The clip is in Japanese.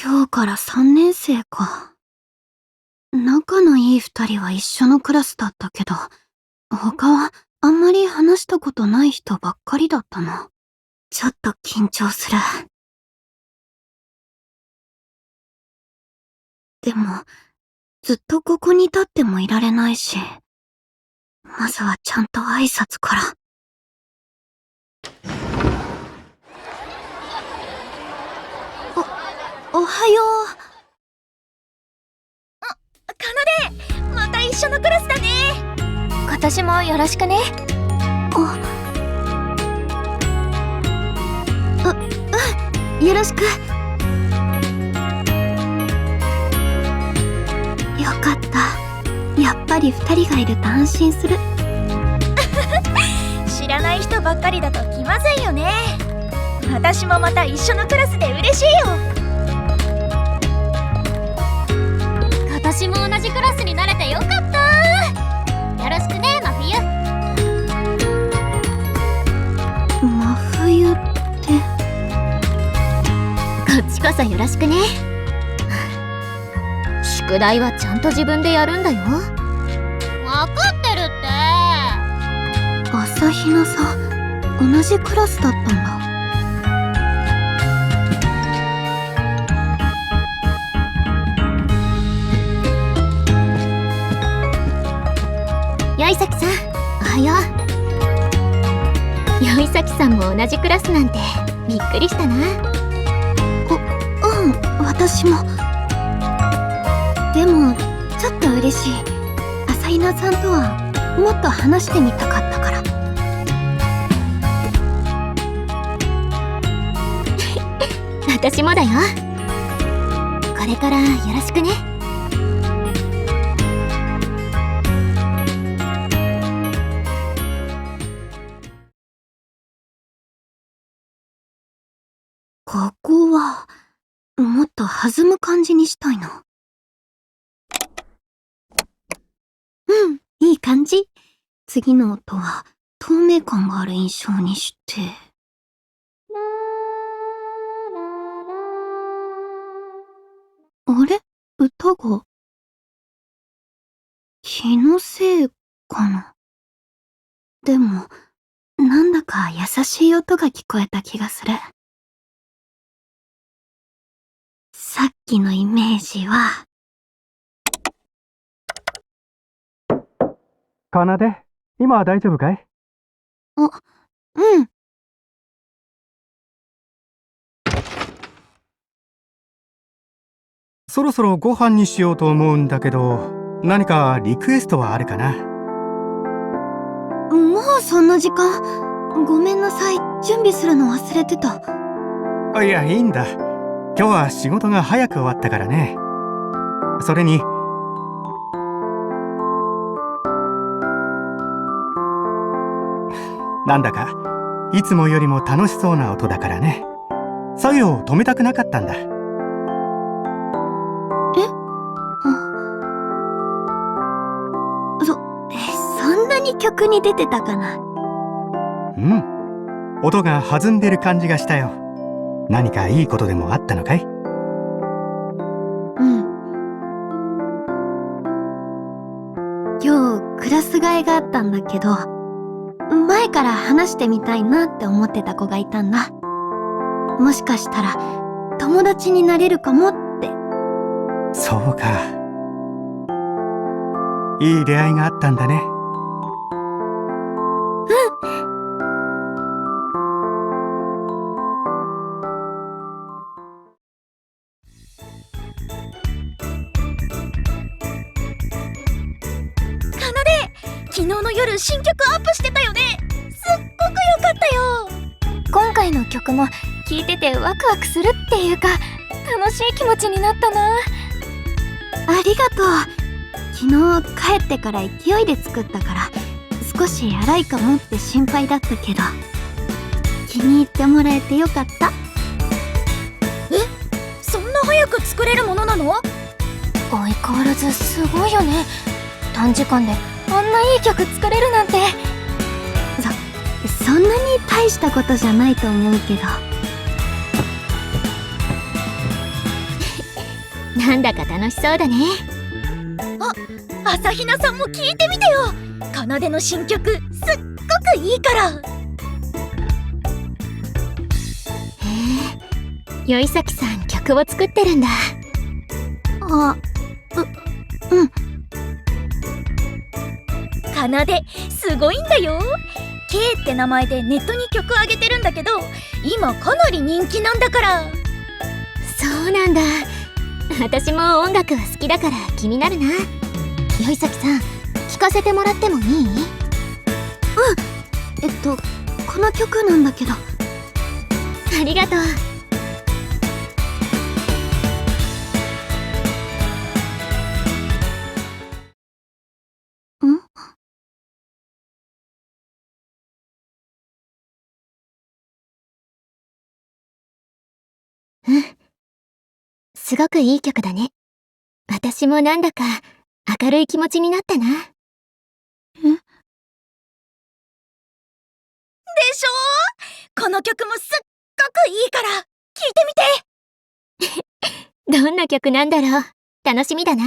今日から3年生か。仲のいい二人は一緒のクラスだったけど、他はあんまり話したことない人ばっかりだったな。ちょっと緊張する。でも、ずっとここに立ってもいられないし、まずはちゃんと挨拶から。お、おはよう。かなでまた一緒のクラスだね今年もよろしくねあ、う、うん、よろしく。よかった。やっぱり二人がいると安心する。知らない人ばっかりだと気まずいよね私もまた一緒のクラスで嬉しいよ私も同じクラスになれてよかった。よろしくね真冬。真冬って、こっちこそよろしくね。宿題はちゃんと自分でやるんだよ。分かってるって。朝比奈さん、同じクラスだったんだ。よいさきさんおはようよいさんも同じクラスなんてびっくりしたなうん、私も。でも、ちょっと嬉しい。朝比奈さんとは、もっと話してみたかったから。私もだよこれからよろしくねここは、もっと弾む感じにしたいな。うん、いい感じ。次の音は、透明感がある印象にして。あれ？歌が？気のせいかな？でも、なんだか優しい音が聞こえた気がする。さっきのイメージは、かなで、今は大丈夫かい？うん。そろそろご飯にしようと思うんだけど、何かリクエストはあるかな？もうそんな時間ごめんなさい。準備するの忘れてた。あいや、いいんだ。今日は仕事が早く終わったからね。それに、なんだか、いつもよりも楽しそうな音だからね。作業を止めたくなかったんだ。そ、え、そんなに曲に出てたかな？うん。音が弾んでる感じがしたよ。何かいいことでもあったのかい？うん。今日、クラス替えがあったんだけど、前から話してみたいなって思ってた子がいたんだ。もしかしたら、友達になれるかもって。そうか。いい出会いがあったんだね。昨日の夜新曲アップしてたよね。すっごく良かったよ。今回の曲も聴いててワクワクするっていうか楽しい気持ちになったな。ありがとう。昨日帰ってから勢いで作ったから、少し荒いかもって心配だったけど、気に入ってもらえてよかった。そんな早く作れるものなの？相変わらずすごいよね。短時間であんないい曲作れるなんて。そんなに大したことじゃないと思うけど。なんだか楽しそうだね。朝比奈さんも聞いてみてよ。奏の新曲すっごくいいから。へえ。よいさん曲を作ってるんだ。あ、奏すごいんだよ。K って名前でネットに曲上げてるんだけど今かなり人気なんだから。そうなんだ。私も音楽は好きだから気になるな。よいさきさん聞かせてもらってもいい？えっと、この曲なんだけど。ありがとうすごくいい曲だね。私もなんだか明るい気持ちになったな。でしょ？この曲もすっごくいいから聞いてみて。どんな曲なんだろう。楽しみだな